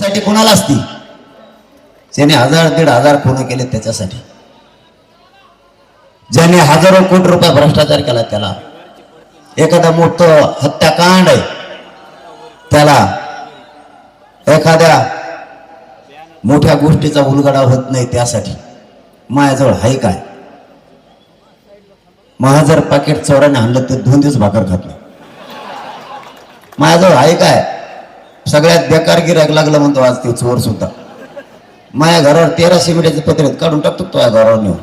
साठी कोणाला असती? ज्याने हजार दीड हजार खून केले त्याच्यासाठी. ज्याने हजारो कोटी रुपये भ्रष्टाचार केला त्याला. एखादा मोठं हत्याकांड आहे. त्याला एखाद्या मोठ्या गोष्टीचा उलगडा होत नाही त्यासाठी. माझ्याजवळ आहे काय? मला जर पाकिट चोराने आणलं तर दोन दिवस भाकर खात नाही. माझ्याजवळ आहे काय? सगळ्यात बेकार गिरायक लागलं म्हणतो आज ते चोर सुद्धा. माझ्या घरावर तेरा सिमेंटचे पत्र काढून टाकतो तो या घरावर नेऊन.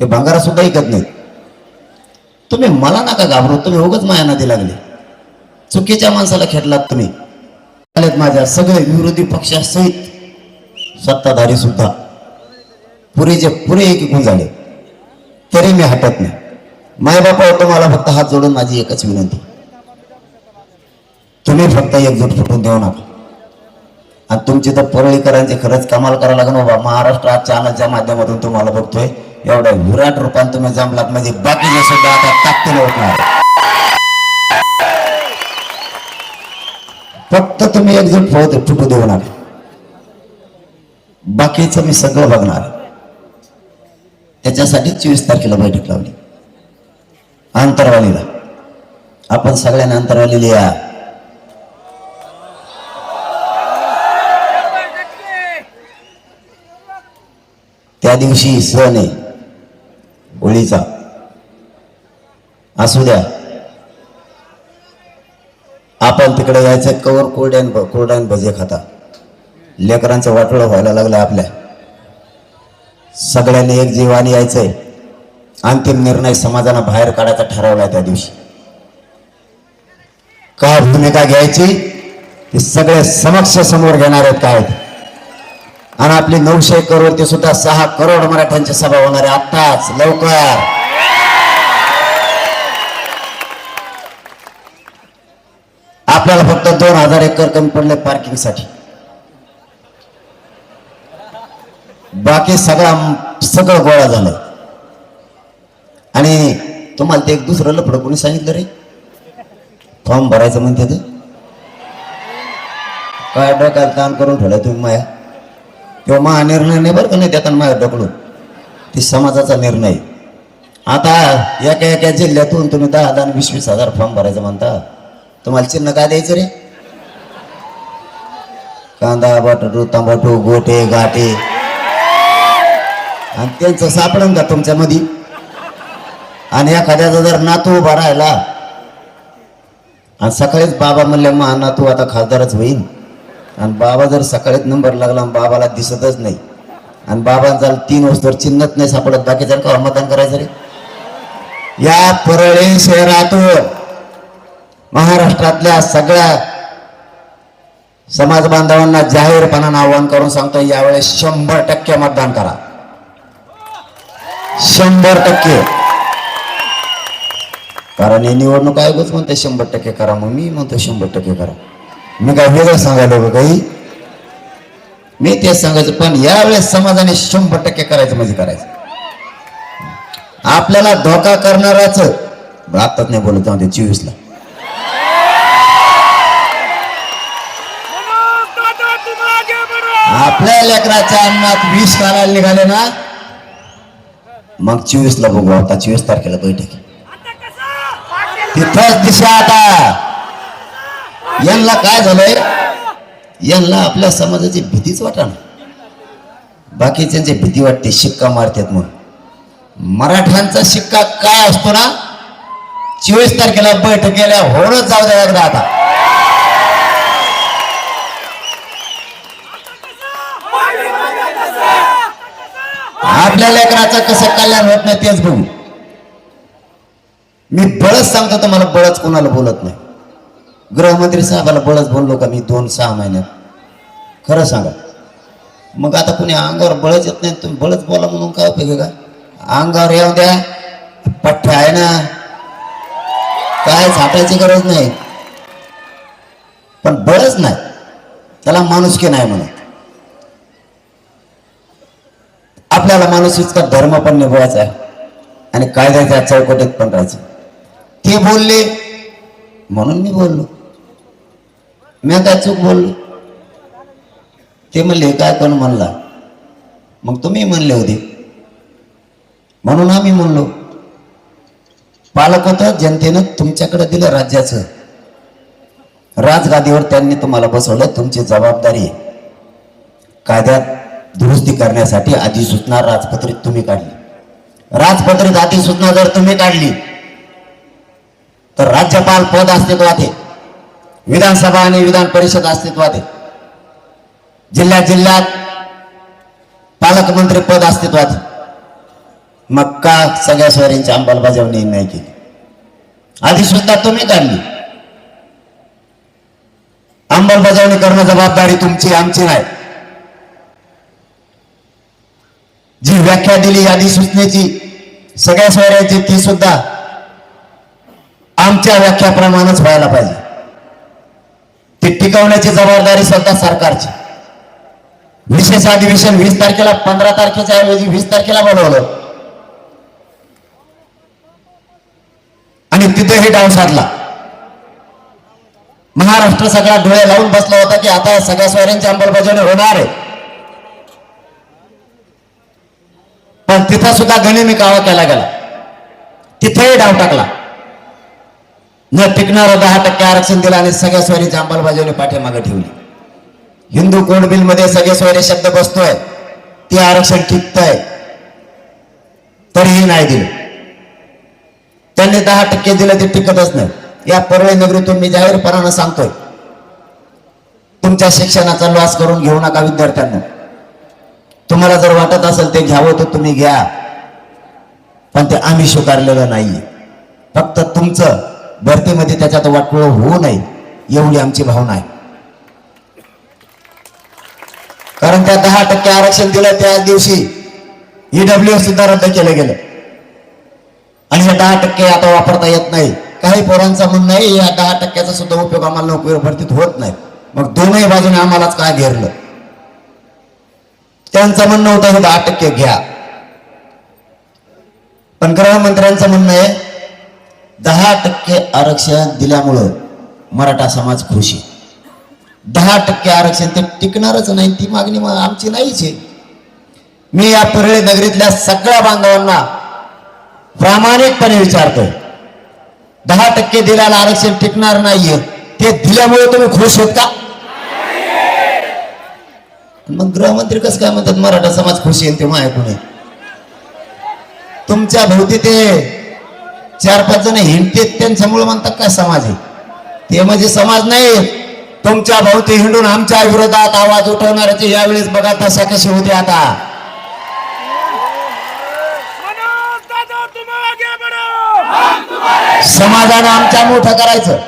ते भांगारा सुद्धा ऐकत नाहीत. तुम्ही मला नका घाबरू तुम्ही उगच माया नदी लागले. चुकीच्या माणसाला खेटलात तुम्ही. आलेत माझ्या सगळे विरोधी पक्षासहित सत्ताधारी सुद्धा. पुरेचे पुरे एकीकून झाले तरी मी हटत नाही. मायबापा तुम्हाला फक्त हात जोडून माझी एकच विनंती. तुम्ही फक्त एकजूट फुटून देऊ नका. आणि तुमची तर परळीकरांची खरंच कमाल करायला लागेल बाबा. महाराष्ट्र आज चॅनलच्या माध्यमातून तुम्हाला बघतोय एवढ्या विराट रूपाने तुम्ही जमलात. म्हणजे बाकीचे सुद्धा आता ताकदीने उठणार. फक्त तुम्ही एकजूट फुट फुटू देऊ नका. बाकीचं मी सगळं बघणार. त्याच्यासाठी चोवीस तारखेला बैठक लावली. अंतरवालीला. आपण सगळ्यांना अंतरवालीला या. त्या दिवशी सण आहे होळीचा असू द्या. आपण तिकडे जायचं कवर कोरड्यान कोरड्यान भजे खाता. लेकरांचं वाटोळं व्हायला लागलं आपल्या. सगळ्यांनी एक जीवाने यायचंय. अंतिम निर्णय समाजानं बाहेर काढायचा ठरवलाय त्या दिवशी. काय भूमिका घ्यायची? ते सगळे समक्ष समोर घेणार आहेत काय? आणि आपली नऊशे करोड ते सुद्धा सहा करोड मराठ्यांची सभा होणार आहे आत्ताच लवकर. आपल्याला फक्त दोन हजार एकर कमी पडले पार्किंगसाठी. बाकी सगळा सगळं गोळा झालं आणि तुम्हाला ते एक दुसरं लफडं कोणी सांगितलं रे? फॉर्म भरायचं म्हणते ते. काय डोक्यात ताण करून ठेवलं तुम्ही माया? किंवा महा निर्णय नाही बरं का नाही त्यात माझ्या ढकलून. ती समाजाचा निर्णय. आता एका एका जिल्ह्यातून तुम्ही दहा दहा आणि वीस वीस हजार फॉर्म भरायचं म्हणता तुम्हाला चिन्ह काय द्यायचं रे? कांदा बटाटू तंबाटू गोटे गाटे. आणि त्यांचं सापडन का तुमच्यामध्ये आणि एखाद्याचा जर नातू उभा राहिला आणि सकाळीच बाबा म्हणले महा नातू आता खासदारच होईल आणि बाबा जर सकाळीच नंबर लागला बाबाला दिसतच नाही आणि बाबा जर तीन वस्तूवर चिन्हच नाही सापडत बाकीच्या का मतदान करायचं रे? या परळी शहरातून महाराष्ट्रातल्या सगळ्या समाज बांधवांना जाहीरपणानं आव्हान करून सांगतो यावेळेस शंभर टक्के मतदान करा. शंभर टक्के. कारण हे निवडणूक आयोगच म्हणते शंभर टक्के करा मग मी म्हणतो शंभर टक्के करा. मी काय वेगळं सांगायला बघ काही मी तेच सांगायचं पण यावेळेस समाजाने शंभर टक्के करायचं म्हणजे करायचं. आपल्याला धोका करणाराच आत्ताच नाही बोलत जाऊ ते चोवीसला. आपल्या लेकराच्या अन्नात वीस घालायला निघाले ना मग चोवीसला बघू आता चोवीस तारखेला बैठक आहे. तिथंच दिशा आता. यांना काय झालंय? यांना आपल्या समाजाची भीतीच वाटा बाकीच्यांची भीती वाटते शिक्का मारतात म्हणून. मराठ्यांचा शिक्का काय असतो ना? चोवीस तारखेला बैठकीला होणच जाऊ द्या एकदा आता. आपल्या लेकराचं कसं कल्याण होत नाही तेच बघू. मी बळच सांगतो तुम्हाला बळच कोणाला बोलत नाही. गृहमंत्री साहेबाला बळच बोललो का मी दोन सहा महिन्यात? खरं सांगा. मग आता कुणी अंगावर बळच येत नाही तुम्ही बळच बोला म्हणून काय उपयोग का? अंगावर येऊ द्या. पठ्ठा आहे ना. काय झाटायची गरज नाही. पण बळच नाही. त्याला माणुसकी नाही म्हणत आपल्याला माणूस इतका धर्म पण निभवायचा आहे. आणि कायद्याच्या चौकटीत पण राहायचं. ते बोलले म्हणून मी बोललो. मी काय चूक बोललो? ते म्हणले काय कोण म्हणला? मग तुम्ही म्हणले होते. म्हणून आम्ही म्हणलो पालक होतं जनतेनं तुमच्याकडे दिलं राज्याचं. राजगादीवर त्यांनी तुम्हाला बसवलं तुमची जबाबदारी कायद्यात दुरुस्ती करण्यासाठी अधिसूचना राजपत्रित तुम्ही काढली. राजपत्रित अधिसूचना जर तुम्ही काढली तर राज्यपाल पद अस्तित्वात आहे विधानसभा आणि विधान परिषद अस्तित्वात आहे जिल्ह्यात जिल्ह्यात पालकमंत्री पद अस्तित्वात. मग का सगळ्या स्वारींची अंमलबजावणी नाही केली. सुद्धा तुम्ही काढली अंमलबजावणी करणं जबाबदारी तुमची आमची नाही. जी व्याख्या दिली अधिसूचनेची सगळ्या सोयऱ्याची ती सुद्धा आमच्या व्याख्याप्रमाणेच व्हायला पाहिजे. ते टिकवण्याची जबाबदारी स्वतः सरकारची. विशेष अधिवेशन वीस तारखेला पंधरा तारखेच्या ऐवजी वीस तारखेला बनवलं आणि तिथे हे डाव साधला. महाराष्ट्र सगळा डोळे लावून बसला होता की आता सगळ्या स्वाऱ्यांची अंमलबजावणी होणार आहे. पण तिथं सुद्धा गणिमी कावा केला गेला. तिथेही डाव टाकला. न टिकणारं दहा टक्के आरक्षण दिलं आणि सगळ्या सोयरीची अंमलबजावणी पाठीमागे ठेवली. हिंदू कोड बिलमध्ये सगळे सोयरे शब्द बसतोय. ते आरक्षण टिकतंय. तरीही नाही दिलं. त्यांनी दहा टक्के दिलं ते टिकतच नाही. या परळी नगरीतून मी जाहीरपणानं सांगतोय तुमच्या शिक्षणाचा लॉस करून घेऊ नका विद्यार्थ्यांना. तुम्हाला जर वाटत असेल ते घ्यावं तर तुम्ही घ्या. पण ते आम्ही स्वीकारलेलं नाहीये. फक्त तुमचं भरतीमध्ये त्याच्यात वाटपुळ होऊ नये एवढी आमची भावना आहे. कारण त्या दहा टक्के आरक्षण दिलं त्याच दिवशी ईडब्ल्यू सुद्धा रद्द केलं गेलं. आणि हे दहा टक्के आता वापरता येत नाही. काही पोरांचं म्हणणं आहे या दहा टक्क्याचा सुद्धा उपयोग आम्हाला नोकरी भरतीत होत नाही. मग दोनही बाजूने आम्हालाच काय घेरलं? त्यांचं म्हणणं होतं हे दहा टक्के घ्या. पण गृहमंत्र्यांचं म्हणणं आहे दहा टक्के आरक्षण दिल्यामुळं मराठा समाज खुश आहे. दहा टक्के आरक्षण ते टिकणारच नाही ती मागणी मग आमची नाहीच आहे. मी या परळे नगरीतल्या सगळ्या बांधवांना प्रामाणिकपणे विचारतो दहा टक्के दिल्याला आरक्षण टिकणार नाहीये ते दिल्यामुळे तुम्ही खुश होत का? मग गृहमंत्री कसं काय म्हणतात मराठा समाज खुश येईल ते ऐकून आहे? तुमच्या भोवती ते चार पाच जण हिंडतेत त्यांच्यामुळे म्हणतात काय समाज आहे? ते म्हणजे समाज नाही. तुमच्या भोवती हिंडून आमच्या विरोधात आवाज उठवणाऱ्याचे यावेळेस बघा तशा कशी होते आता. समाजानं आमच्या मोठं करायचं.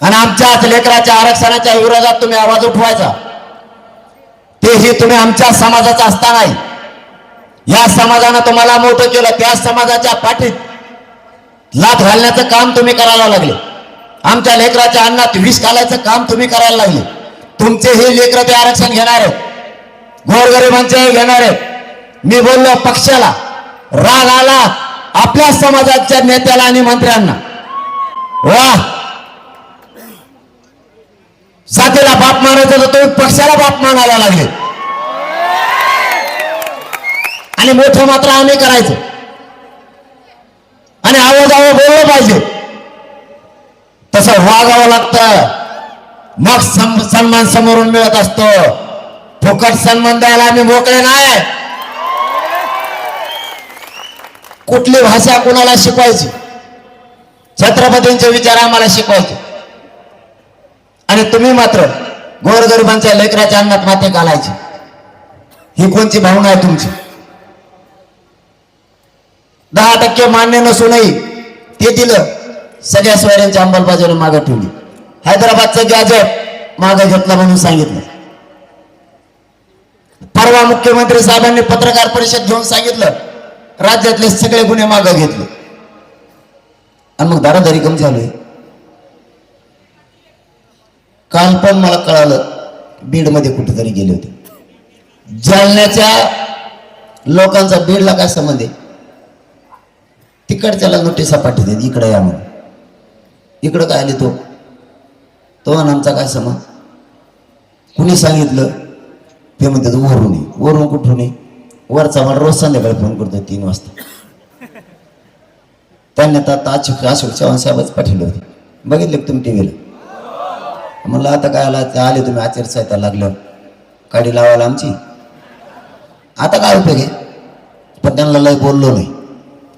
आणि आमच्याच लेकराच्या आरक्षणाच्या विरोधात तुम्ही आवाज उठवायचा. तेही तुम्ही आमच्या समाजाचा असता नाही या समाजानं तुम्हाला मोठं केलं त्या समाजाच्या पाठीत लाथ घालण्याचं काम तुम्ही करायला लागले. आमच्या लेकराच्या अन्नात विष घालायचं काम तुम्ही करायला लागले. तुमचे हे लेकर ते आरक्षण घेणार आहेत. गोरगरिबांचे घेणार आहेत. मी बोललो पक्षाला. राग आला आपल्या समाजाच्या नेत्याला आणि मंत्र्यांना. वा. जातीला बाप मानायचं तर तुम्ही पक्षाला बाप मानायला लागले. आणि मोठं मात्र आम्ही करायचं. आणि आवाजावं बोललं पाहिजे. तसं वागावं लागतं. मग सन्मान समोरून मिळत असतो. फुकट सन्मान द्यायला आम्ही मोकळे नाही. कुठली भाषा कुणाला शिकवायची? छत्रपतींचे विचार आम्हाला शिकवायचे. आणि तुम्ही मात्र गोरगरिबांच्या लेकराच्या अंगात माते घालायचे. ही कोणची भावना आहे तुमची? दहा टक्के मान्य नसूनही ते दिलं. सगळ्या सोयऱ्यांच्या अंमलबजावणी मागे ठेवली. हैदराबादचं गॅजेट मागे घेतलं म्हणून सांगितलं. परवा मुख्यमंत्री साहेबांनी पत्रकार परिषद घेऊन सांगितलं. राज्यातले सगळे गुन्हे मागे घेतले. आणि मग दारादारी कमी झालोय. काल पण मला कळालं बीडमध्ये कुठेतरी गेले होते. जालन्याच्या लोकांचा बीडला काय संबंध आहे? तिकडच्याला नोटिसा पाठवते इकडे या म्हणून. इकडं काय आले तो? तो आमचा काय समज कुणी सांगितलं? ते म्हणतात वरून ये. वरून कुठून वरचा मला रोज संध्याकाळी फोन करतो तीन वाजता. त्यांनी आता आता अशोक अशोक चव्हाण साहेबच पाठवले होते. बघितले तुम्ही टी व्हीला म्हणलं आता काय आला ते आले तुम्ही आचारसंहिता लागलं. काडी लावायला आमची. आता काय उपयोग आहे? पण त्यांना लय बोललो नाही.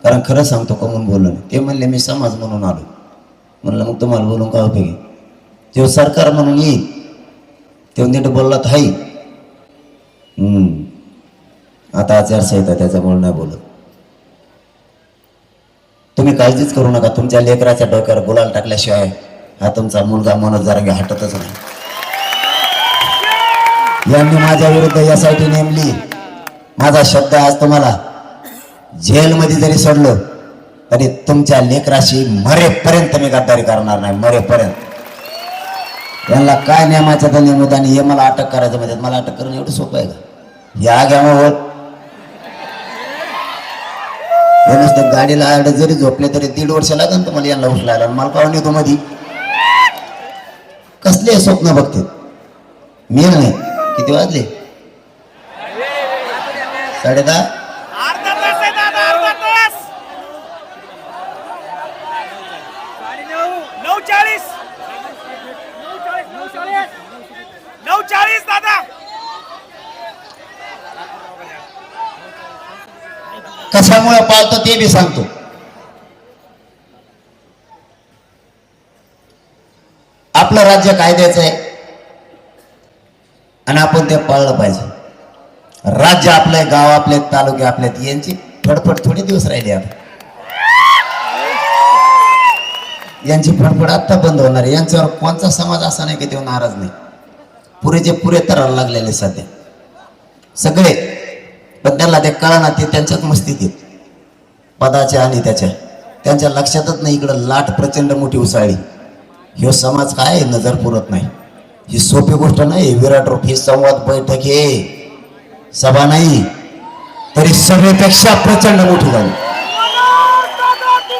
कारण खरं सांगतो कमून बोललो नाही. ते म्हणले मी समाज म्हणून आलो. म्हणलं मग तुम्हाला बोलून का उपयोग आहे? तेव्हा सरकार म्हणून येईल तेव्हा नीट बोलला तर हाई हम्म. आता आचारसंहिता त्याच्यामुळे नाही बोलत. तुम्ही काळजीच करू नका. तुमच्या लेकराच्या डोक्यावर गुलाल टाकल्याशिवाय हा तुमचा मुलगा मनोज जरांगे हटतच नाही. यांनी माझ्या विरुद्ध यासाठी नेमली. माझा शब्द आज तुम्हाला. जेलमध्ये जरी सोडलं तरी तुमच्या लेकराशी मरेपर्यंत मी गद्दारी करणार नाही मरेपर्यंत. यांना काय नियमाचा तर नियम आणि हे मला अटक करायचं म्हणजे मला अटक करणं एवढं सोपं आहे का? या घ्यावर हे नुसतं गाडीला आड जरी झोपले तरी दीड वर्ष लागेल तुम्हाला यांना उचलायला. मला पाहून येतो मधी. कसले स्वप्न बघते? मी नाही. किती वाजले? साडे दहा अर्धा तास आहे दादा अर्धा तास नऊ चाळीस नऊ चाळीस दादा. कशामुळे पाळतो ते मी सांगतो. आपलं राज्य कायद्याचं आहे. आणि आपण ते पाळलं पाहिजे. राज्य आपलं गाव आपले तालुके आपले यांची फडफड थोडे दिवस राहिले आपण यांची फडफड आत्ता बंद होणार आहे. यांच्यावर कोणता समाज असा नाही की तो नाराज नाही. पुरेचे पुरे तराला लागलेले सध्या. सगळे पण त्यांना ते कळना ते त्यांच्यात मस्तीत आहेत. पदाच्या आणि त्याच्या. त्यांच्या लक्षातच नाही इकडं लाट प्रचंड मोठी उसाळी ह्यो समाज काय आहे, नजर पुरत नाही. ही सोपी गोष्ट नाही विराट रूप ही संवाद बैठक हे सभा नाही. तरी सभेपेक्षा प्रचंड मोठी झाली.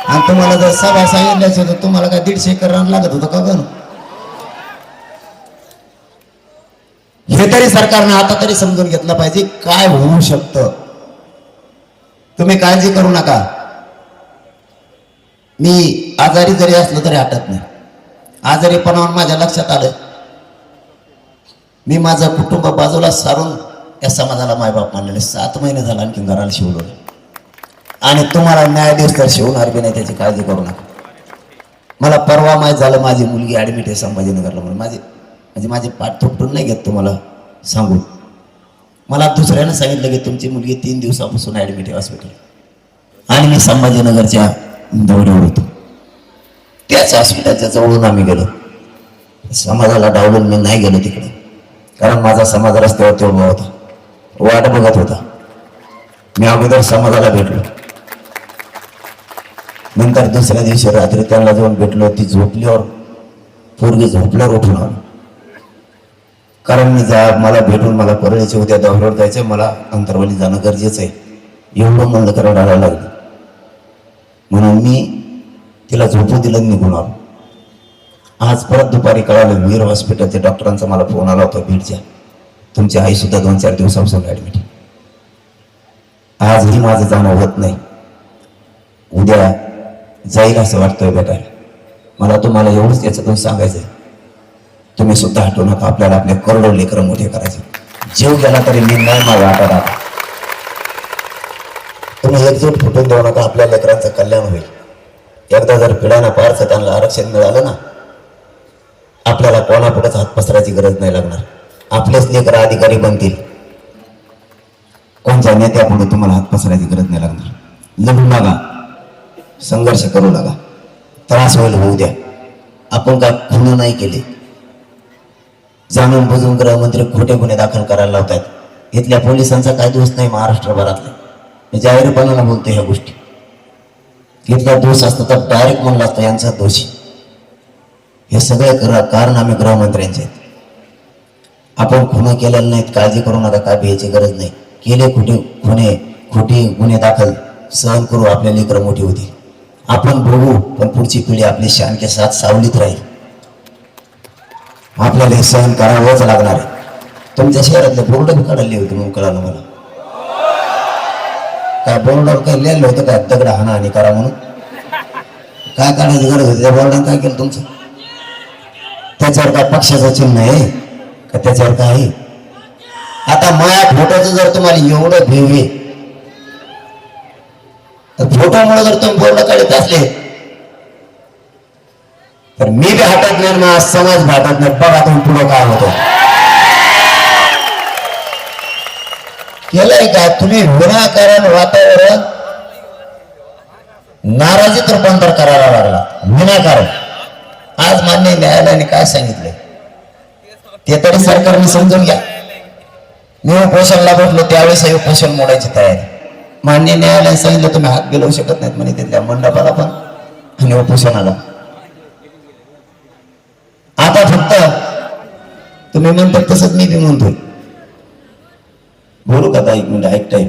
आणि तुम्हाला जर सभा सांगितल्याची तर तुम्हाला काय दीडशे एकर रान लागत होतं का गं? हे तरी सरकारने आता तरी समजून घेतलं पाहिजे काय होऊ शकतं? तुम्ही काळजी करू नका. मी आजारी जरी असलो तरी हटत नाही. आजारीपणावर माझ्या लक्षात आलं. मी माझं कुटुंब बाजूला सारून या समाजाला मायबाप मानलेले सात महिने झाला आणखी घराला शिवलं. आणि तुम्हाला न्यायाधीश तर शिवणार बी नाही त्याची काळजी करू नका. मला परवा माहीत झालं माझी मुलगी ॲडमिट आहे संभाजीनगरला म्हणून. माझे म्हणजे माझे पाठ थोपटून नाही घेत तुम्हाला सांगून. मला दुसऱ्यानं सांगितलं की तुमची मुलगी तीन दिवसापासून ॲडमिट आहे हॉस्पिटल आणि मी संभाजीनगरच्या दौऱ्यावर होतो. त्याच हॉस्पिटलच्या जवळून आम्ही गेलो. समाजाला डावलून मी नाही गेलो तिकडे. कारण माझा समाज रस्त्यावरती उभा होता. वाट बघत होता. मी अगोदर समाजाला भेटलो. नंतर दुसऱ्या दिवशी रात्री त्यांना जाऊन भेटलो ती झोपल्यावर पोरगी झोपल्यावर उठून आलो कारण मी जा मला भेटून मला परळीच्या उद्या दौऱ्यावर जायचं मला अंतरवाली जाणं गरजेचं आहे. एवढं म्हणलं करायला रडायला लागलं. म्हणून मी तिला झोपू दिलं निघून आलो. आज परत दुपारी कळालं वीर हॉस्पिटलच्या डॉक्टरांचा मला फोन आला होता बीडच्या. तुमची आई सुद्धा दोन चार दिवसापासून ॲडमिट आजही माझं जाणं होत नाही. उद्या जाईल असं वाटतंय भेटायला मला तुम्हाला एवढंच याच्यातून सांगायचं आहे तुम्ही सुद्धा हटू नका आपल्याला आपले करोडो लेकर मोठे करायचे. जीव गेला तरी मी नाही माझा वाटा तुम्ही एकजूट फुटून देऊ नका आपल्या लेकरांचं कल्याण होईल. एकदा जर पिढ्यानं पारचं त्यांना आरक्षण मिळालं ना आपल्याला कोणापुढेच हात पसरायची गरज नाही लागणार. आपलेच लेकर अधिकारी बनतील. कोणत्या नेत्यापुढे तुम्हाला हात पसरायची गरज नाही लागणार. लढू लागा संघर्ष करू लागा त्रास होईल होऊ द्या. आपण का खुणं नाही केले. जाणून बुजून गृहमंत्री खोटे गुन्हे दाखल करायला लावतात इथल्या पोलिसांचा काय दोष नाही महाराष्ट्रभरातला. मी जाहीरपणाला बोलतो ह्या गोष्टी. इथला दोष असता तर डायरेक्ट म्हणला असता यांचा दोषी. हे सगळे कारण आम्ही गृहमंत्र्यांचे आहेत. आपण खुणं केलेलं नाहीत काळजी करू नका काय भ्यायची गरज नाही. केले खोटे खुणे खोटे गुन्हे दाखल सहन करू आपल्या लेकरं मोठी होती आपण बघू पण पुढची पिढी आपली शानके साथ सावलीत राहील. आपल्याला हे सहन करावंच लागणार आहे. तुमच्या शहरातले बोर्ड काढले होते म्हणून कळालं मला. काय बोर्डावर काय लिहिलं होतं काय? दगड हाना आणि करा म्हणून? काय काढायची गरज होती? त्या बोर्डाने काय केलं तुमचं? त्याच्यावर काय पक्षाचं चिन्ह आहे? का त्याच्यावर काय आहे? आता माया फोटोचं जर तुम्हाला एवढं भेवे तर फोटोमुळे जर तुम्ही पूर्ण करीत असले तर मी बी हटत नाही ना समाज भारतात नाही. बघा तुम्ही पुढं काय होतं. केलंय का? तुम्ही विनाकारण वातावरण नाराजीत रूपांतर करायला लागला. विनाकारण. आज मान्य न्यायालयाने काय सांगितलंय? ते तरी सरकारने समजून घ्या. मी उपोषणला बसलो त्यावेळेस हे उपोषण मोडायची तयारी. मान्य न्यायालयाने सांगितलं तुम्ही हात गेलवू शकत नाहीत म्हणे तिथल्या मंडपाला पण. आणि उपोषणाला आता फक्त तुम्ही म्हणता तसंच मी बी म्हणतोय. बोलू का एक मिनिट ऐकताय?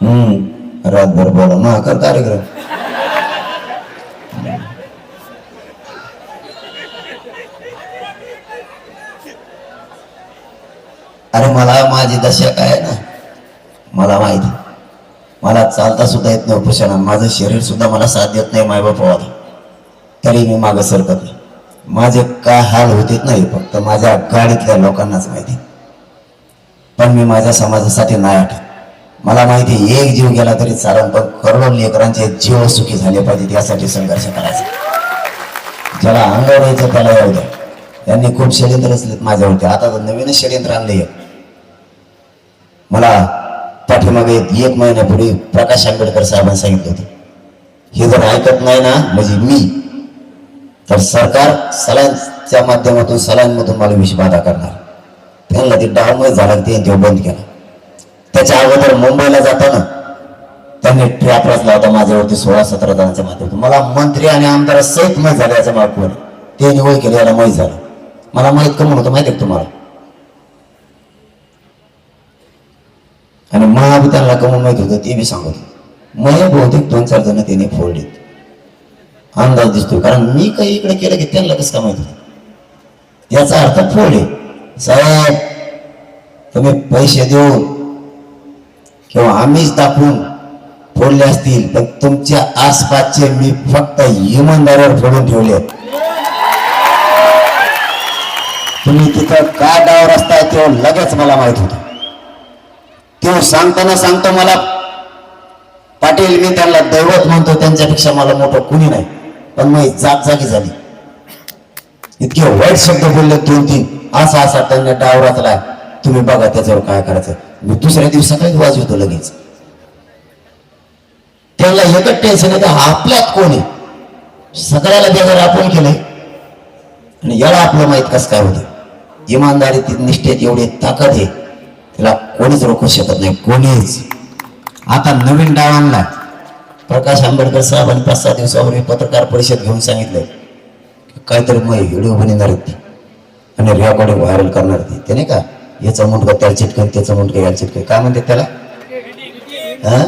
हम्म रातभर बोला. मग कार्यक्रम. अरे मला माझी दशा काय आहे ना? मला माहिती मला चालता सुद्धा येत नाही उपोषणात माझं शरीर सुद्धा मला साथ देत नाही मायबापावाला तरी मी मागं सरकत नाही. माझे काय हाल होतेत नाही फक्त माझ्या गाडीतल्या लोकांनाच माहिती पण मी माझ्या समाजासाठी नाही आठवत मला माहिती आहे, एक जीव गेला तरी चालन पण करोडो लेकरांचे जीव सुखी झाले पाहिजेत यासाठी संघर्ष करायचा. ज्याला अंगावर यायचं त्याला येऊ द्या. त्यांनी खूप षडयंत्र असलेत माझ्यावरती. आता तर नवीनच षडयंत्र आणले मला पाठीमागे एक महिन्यापूर्वी प्रकाश आंबेडकर साहेबांनी सांगितलं होतं. हे जर ऐकत नाही ना म्हणजे मी तर सरकार सलांच्या माध्यमातून सलांमधून मला विषबाधा करणार. त्यांना ते डावमुळे झाला ते तेव्हा बंद केला. त्याच्या अगोदर मुंबईला जाताना त्यांनी ट्रॅप रचला होता माझ्यावरती सोळा सतरा जणांच्या माध्यमातून. मला मंत्री आणि आमदार सहित माहीत झाल्याचं मागवलं मागवर ते निवड केलं याला माहीत झालं. मला माहीत कमी होतं माहिती आहे तुम्हाला? आणि मला त्यांना कमून माहीत होतं ते बी सांगत मला बहुतेक दोन चार जण त्याने फोडलेत. अंदाज दिसतो कारण मी काही इकडे केलं की त्यांना कसं काय माहीत होतं? याचा अर्थ फोडले. साहेब तुम्ही पैसे देऊन किंवा आम्हीच दाखवून फोडले असतील पण तुमच्या आसपासचे मी फक्त इमानदारीवर फोडून ठेवले तुम्ही तिथं काय रस्ता असताय तेव्हा लगेच मला माहीत होतं. तेव्हा सांगताना सांगतो मला पाटील मी त्यांना दैवत म्हणतो त्यांच्यापेक्षा मला मोठं कुणी नाही. पण मग जात जागी झाली. इतके वाईट शब्द बोलले दोन तीन. असा असा त्यांना डाव रचला. तुम्ही बघा त्याच्यावर काय करायचं. मी दुसऱ्या दिवशी वाज वाजवतो लगेच. त्यांना एकच टेन्शन येतं हा आपल्यात कोण आहे? सगळ्याला बेजार आपण केलंय आणि याला आपलं माहीत कसं काय होतं? इमानदारी ती निष्ठेत एवढी ताकद आहे तिला कोणीच रोखू शकत नाही कोणीच. आता नवीन डाव आणला. प्रकाश आंबेडकर साहेबांनी पाच सहा दिवसापूर्वी पत्रकार परिषद घेऊन सांगितलं काहीतरी मग व्हिडिओ बनवणार आहेत आणि रेकॉर्डिंग व्हायरल करणार ती. ते नाही का? याचा मुंडका त्याला चिटकन त्याचा मुंडका याला चिटकन. काय म्हणते त्याला? हा?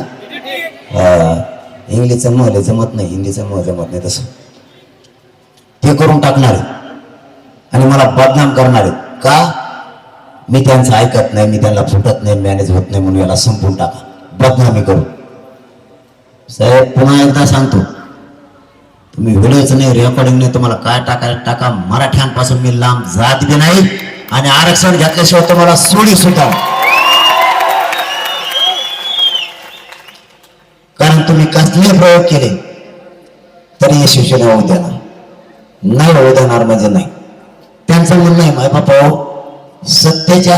इंग्लिशचं मग जमत नाही हिंदीचं मग जमत नाही तसं. ते करून टाकणार आहेत. आणि मला बदनाम करणार आहेत. का? मी त्यांचं ऐकत नाही मी त्यांना फुटत नाही मॅनेज होत नाही म्हणून याला संपून टाका. बदनामी करू. साहेब पुन्हा एकदा सांगतो. तुम्ही व्हिडिओच नाही रेकॉर्डिंग नाही तुम्हाला काय टाकायला टाका. मराठ्यांपासून मी लांब जात बी नाही आणि आरक्षण घेतल्याशिवाय तुम्हाला सोडी सुद्धा कारण तुम्ही कसले प्रयोग केले? तरी यशस्वी होऊ देणार. नाही होऊ देणार म्हणजे नाही. त्यांचं म्हणणं आहे माय बापा सत्तेच्या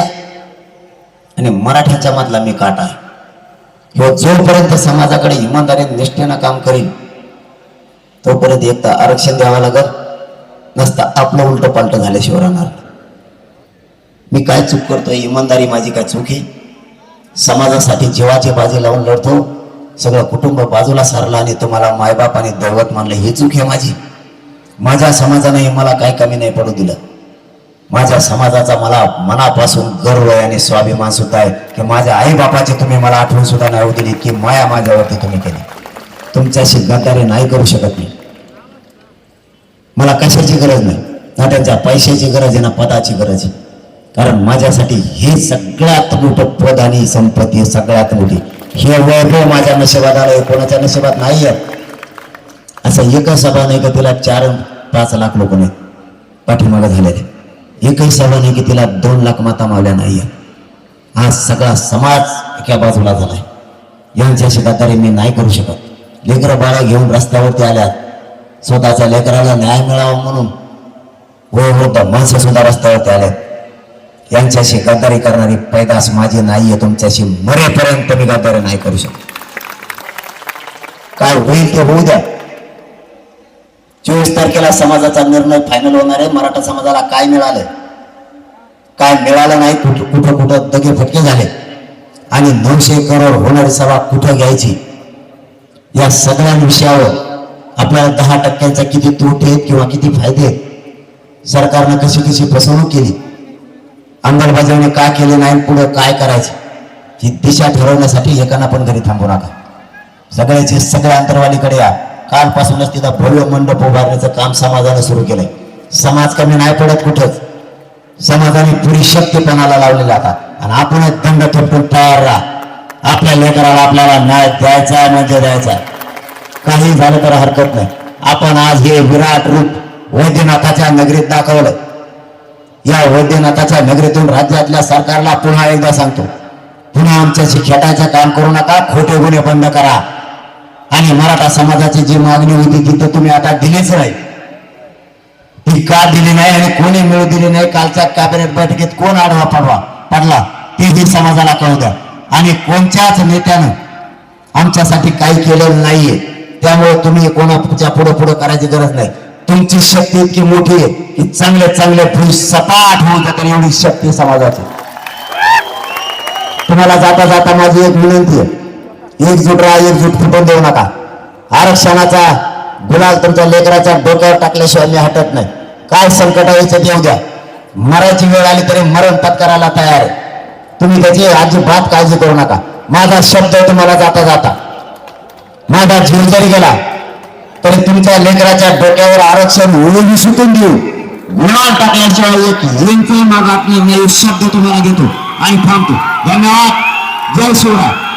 आणि मराठ्याच्या मधला मी काटा आहे. किंवा जोपर्यंत समाजाकडे इमानदारी निष्ठेनं काम करीन तोपर्यंत एक तर आरक्षण द्यावं लागत नसता आपलं उलट पालट झाल्याशिवाय राहणार. मी काय चूक करतोय? इमानदारी माझी काय चूक आहे? समाजासाठी जीवाची बाजी लावून लढतो. सगळं कुटुंब बाजूला सारलं आणि तुम्हाला मायबाप आणि दैवत मानलं. ही चूक आहे माझी. माझ्या समाजाने मला काय कमी नाही पडू दिलं. माझ्या समाजाचा मला मनापासून गर्व आहे आणि स्वाभिमान सुद्धा आहे की माझ्या आई बापाची तुम्ही मला आठवण सुद्धा नाही दिली की माया माझ्यावरती तुम्ही केली. तुमच्याशी गद्दारी नाही करू शकत मी. मला कशाची गरज नाही ना त्यांच्या पैशाची गरज आहे ना पदाची गरज आहे. कारण माझ्यासाठी हे सगळ्यात मोठं पद आणि संपत्ती सगळ्यात मोठी. हे वैभव माझ्या नशिबात आलं आहे कोणाच्या नशिबात नाही आहे असं एकच सभा नाही का तिला चार पाच लाख लोक नाही. पाठीमागं झालेले. एकही सभा नाही की तिला दोन लाख माता मावल्या नाही आज सगळा समाज एका बाजूला झालाय. यांच्याशी गद्दारी मी नाही करू शकत. लेकरं बाळा घेऊन रस्त्यावरती आल्यात. स्वतःच्या लेकराला न्याय मिळावा म्हणून. वयोवृद्ध माणसं सुद्धा रस्त्यावरती आल्यात. यांच्याशी गद्दारी करणारी पैदास माझी नाहीये. तुमच्याशी मरेपर्यंत मी गद्दारी नाही करू शकत. काय होईल ते होऊ द्या. चोवीस तारखेला समाजाचा निर्णय फायनल होणार आहे. मराठा समाजाला काय मिळालं काय मिळालं नाही कुठं कुठं कुठं दगे फटके झाले. आणि नऊशे करोड होणारी सभा कुठं घ्यायची? या सगळ्या विषयावर आपल्याला दहा टक्क्यांचा किती तोटे आहेत किंवा किती फायदे आहेत? सरकारनं कशी कशी फसवणूक केली? अंमलबजावणी का केली नाही? पुढे काय करायचं? ही दिशा ठरवण्यासाठी एकाना पण घरी थांबू नका. सगळ्याचे सगळ्या अंतरवालीकडे या. कालपासूनच तिथं भव्य मंडप उभारण्याचं काम समाजानं सुरू केलंय. समाज कमी नाही पडत कुठंच. समाजाने पुरी शक्तीपणाला लावलेला आता. आणि आपण दंड थोपटून तयार राहा. आपल्या लेकराला आपल्याला न्याय द्यायचा म्हणजे द्यायचा काही झालं तर हरकत नाही. आपण आज हे विराट रूप वैद्यनाथाच्या नगरीत दाखवलं या वैद्यनाथाच्या नगरीतून राज्यातल्या सरकारला पुन्हा एकदा सांगतो. पुन्हा आमच्याशी खेटायचं काम करू नका खोटे गुन्हे बंद करा. आणि मराठा समाजाची जी मागणी होती ती तर तुम्ही आता दिलीच नाही. ती का दिली नाही आणि कोणी मिळू दिली नाही कालच्या कॅबिनेट बैठकीत कोण आडवा पडवा? पडला. तेही समाजाला कळू द्या. आणि कोणत्याच नेत्यानं आमच्यासाठी काही केलेलं नाहीये. त्यामुळे तुम्ही कोणाच्या पुढे पुढे करायची गरज नाही. तुमची शक्ती इतकी मोठी आहे की चांगले चांगले पुरुष सपाट होऊन जातात एवढी शक्ती समाजाची. तुम्हाला जाता जाता माझी एक विनंती आहे. एकजूट राहा एकजूट फुटून देऊ नका. आरक्षणाचा गुलाल तुमच्या लेकराच्या डोक्यावर टाकल्याशिवाय मी हटत नाही. काय संकट यायचं येऊ द्या. मरायची वेळ आली तरी मरण पत्करायला तयार आहे. तुम्ही त्याची अजिबात काळजी करू नका. माझा शब्द तुम्हाला जाता जाता. माझा जीव जरी गेला तरी तुमच्या लेकराच्या डोक्यावर आरक्षण ओळी सुटून देऊ. गुलाल टाकल्याशिवाय एक इंच माझा आपला शब्द तुम्हाला घेतो आणि थांबतो. धन्यवाद. जय शिवराय.